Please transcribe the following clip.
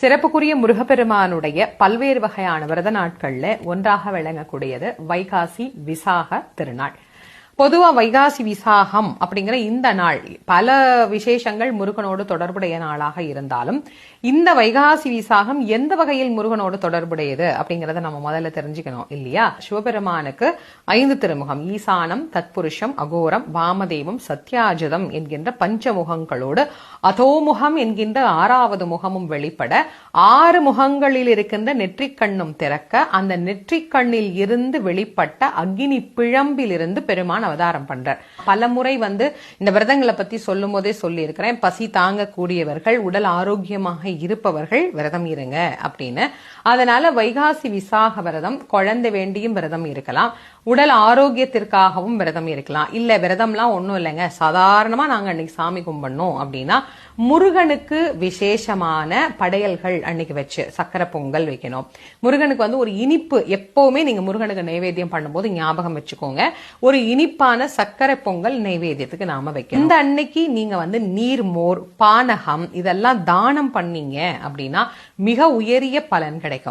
சிறப்புக்குரிய முருகப்பெருமானுடைய பல்வேறு வகையான விரத நாட்கள்ல ஒன்றாக விளங்கக்கூடியது வைகாசி விசாக திருநாள். பொதுவா வைகாசி விசாகம் அப்படிங்கிற இந்த நாள் பல விசேஷங்கள் முருகனோடு தொடர்புடைய நாளாக இருந்தாலும் இந்த வைகாசி விசாகம் எந்த வகையில் முருகனோடு தொடர்புடையது அப்படிங்கறத நம்ம முதல்ல தெரிஞ்சுக்கணும் இல்லையா? சிவபெருமானுக்கு ஐந்து திருமுகம் ஈசானம் தத்புருஷம் அகோரம் வாமதேவம் சத்யாஜதம் என்கின்ற பஞ்சமுகங்களோடு அதோமுகம் என்கின்ற ஆறாவது முகமும் வெளிப்பட ஆறு முகங்களில் இருக்கின்ற நெற்றிக்கண்ணும் திறக்க அந்த நெற்றிக்கண்ணில் இருந்து வெளிப்பட்ட அக்னி பிழம்பிலிருந்து பெருமான் அவதாரம் பண்றார். பல முறை வந்து இந்த விரதங்களை பத்தி சொல்லும் போதே சொல்லி இருக்கிறேன் பசி தாங்கக்கூடியவர்கள் உடல் ஆரோக்கியமாக இருப்பவர்கள் விரதம் இருங்க அப்படின்னு. அதனால வைகாசி விசாக விரதம் குழந்தை வேண்டியும் விரதம் இருக்கலாம். உடல் ஆரோக்கியத்திற்காகவும் விரதம் இருக்கலாம். இல்ல விரதம்லாம் ஒன்றும் இல்லைங்க. சாதாரணமா நாங்க அன்னைக்கு சாமி கும்பிடணும் அப்படின்னா முருகனுக்கு விசேஷமான படையல்கள் அன்னைக்கு வச்சு சக்கரை பொங்கல் வைக்கணும். முருகனுக்கு வந்து ஒரு இனிப்பு எப்பவுமே நீங்க முருகனுக்கு நைவேத்தியம் பண்ணும்போது ஞாபகம் வச்சுக்கோங்க. ஒரு இனிப்பு இனிப்பான சக்கரை பொங்கல் நைவேத்தியத்துக்கு நாம வைக்கணும். இந்த அன்னைக்கு நீங்க வந்து நீர்மோர் பானகம் இதெல்லாம் தானம் பண்ணீங்க அப்படின்னா மிக உயரிய பலன் கிடைக்கும்.